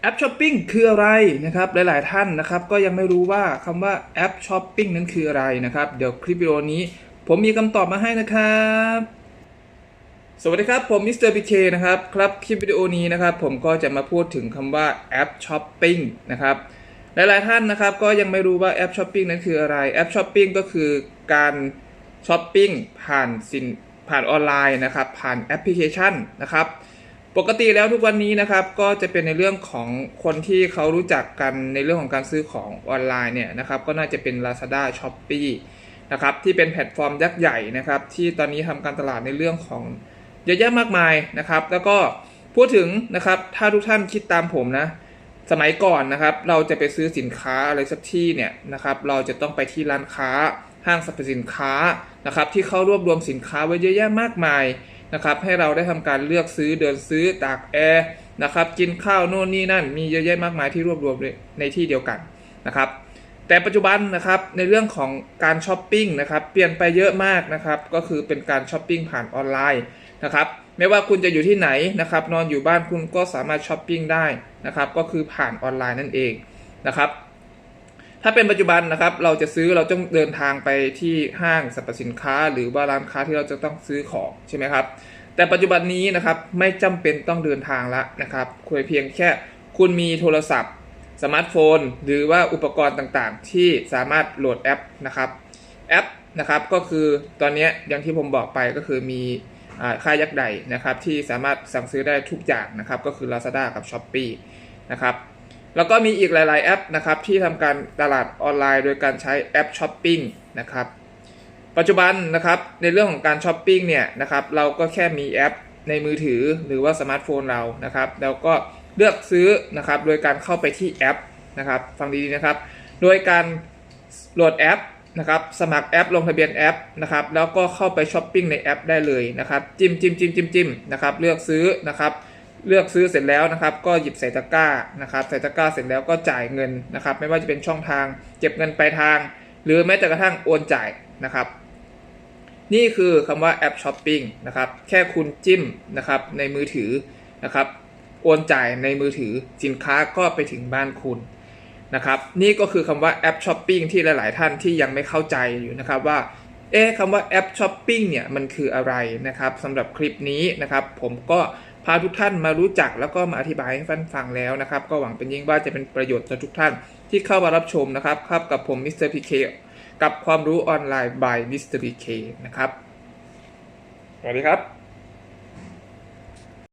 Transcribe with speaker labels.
Speaker 1: แอปช้อปปิ้งคืออะไรนะครับหลาย ๆ ท่านนะครับก็ยังไม่รู้ว่าคำว่าแอปช้อปปิ้งนั้นคืออะไรนะครับเดี๋ยวคลิปวิดีโอนี้ ผมมีคำตอบมาให้นะครับ สวัสดีครับผมมิสเตอร์พีเคนะครับครับคลิปวิดีโอนี้นะครับผมก็จะมาพูดถึงคำว่าแอปช้อปปิ้งนะครับหลาย ๆ ท่านนะครับก็ยังไม่รู้ว่าแอปช้อปปิ้งนั้นคืออะไรแอปช้อปปิ้งก็คือการช้อปปิ้งผ่านสินผ่านออนไลน์นะครับผ่านแอปพลิเคชันนะครับ ปกติแล้วทุกวันนี้นะครับก็จะเป็นในเรื่องของคนที่เขารู้จักกันในเรื่องของการซื้อของออนไลน์เนี่ยนะครับก็น่าจะเป็น Lazada s h o p e e นะครับที่เป็นแพลตฟอร์มยักษ์ใหญ่นะครับที่ตอนนี้ทำการตลาดในเรื่องของเยอะแยะมากมายนะครับ แล้วก็พูดถึงนะครับถ้าทุกท่านคิดตามผมนะสมัยก่อนนะครับเราจะไปซื้อสินค้าอะไรสักที่เนี่ยนะครับเราจะต้องไปที่ร้านค้าห้างสรรพสินค้านะครับที่เขารวบรวมสินค้าไว้เยอะแยะมากมาย นะครับให้เราได้ทำการเลือกซื้อเดินซื้อตากแอร์นะครับกินข้าวโน่นนี่นั่น มีเยอะแยะมากมายที่รวบรวมในที่เดียวกันนะครับแต่ปัจจุบันนะครับในเรื่องของการช้อปปิ้งนะครับเปลี่ยนไปเยอะมากนะครับก็คือเป็นการช้อปปิ้งผ่านออนไลน์นะครับไม่ว่าคุณจะอยู่ที่ไหนนะครับนอนอยู่บ้านคุณก็สามารถช้อปปิ้งได้นะครับก็คือผ่านออนไลน์นั่นเองนะครับ ถ้าเป็นปัจจุบันนะครับ เราจะซื้อเราต้องเดินทางไปที่ห้างสรรพสินค้า หรือว่าร้านค้าที่เราจะต้องซื้อของใช่ไหมครับ แต่ปัจจุบันนี้นะครับไม่จำเป็นต้องเดินทางละนะครับคุยเพียงแค่คุณมีโทรศัพท์ สมาร์ทโฟน หรือว่าอุปกรณ์ต่างๆ ที่สามารถโหลดแอปนะครับแอปนะครับก็คือตอนนี้อย่างที่ผมบอกไปก็คือมีค่ายยักษ์ใหญ่นะครับที่สามารถสั่งซื้อได้ทุกอย่างนะครับก็คือ Lazada กับ s h อ p e e นะครับ แล้วก็มีอีกหลาย ๆ แอปนะครับที่ทำการตลาดออนไลน์ โดยการใช้แอปช้อปปิ้งนะครับปัจจุบันนะครับในเรื่องของการช้อปปิ้งเนี่ยนะครับเราก็แค่มีแอปในมือถือหรือว่าสมาร์ทโฟนเรานะครับแล้วก็เลือกซื้อนะครับโดยการเข้าไปที่แอปนะครับฟังดีๆนะครับ โดยการโหลดแอปนะครับสมัครแอปลงทะเบียนแอปนะครับแล้วก็เข้าไปช้อปปิ้งในแอปได้เลยนะครับจิ้มจิ้มจิ้มจิ้มจิ้มนะครับเลือกซื้อนะครับ เลือกซื้อเสร็จแล้วนะครับ ก็หยิบใส่ตะกร้านะครับ ใส่ตะกร้าเสร็จแล้วก็จ่ายเงินนะครับ ไม่ว่าจะเป็นช่องทางเก็บเงินปลายทาง หรือแม้แต่กระทั่งโอนจ่ายนะครับ นี่คือคำว่าแอปช้อปปิ้งนะครับ แค่คุณจิ้มนะครับในมือถือนะครับ โอนจ่ายในมือถือสินค้าก็ไปถึงบ้านคุณนะครับ นี่ก็คือคำว่าแอปช้อปปิ้งที่หลาย ๆ ท่านที่ยังไม่เข้าใจอยู่นะครับว่า เอ๊คำว่าแอปช้อปปิ้งเนี่ยมันคืออะไรนะครับสำหรับคลิปนี้นะครับ ผมก็พาทุกท่านมารู้จักแล้วก็มาอธิบายให้ฟันฟังแล้วนะครับ ก็หวังเป็นยิ่งว่าจะเป็นประโยชน์ต่อทุกท่านที่เข้ามารับชมนะครับครับกับผมมิสเตอร์พีเคกับความรู้ออนไลน์ by มิสเตอร์พีเคนะครับ สวัสดีครับ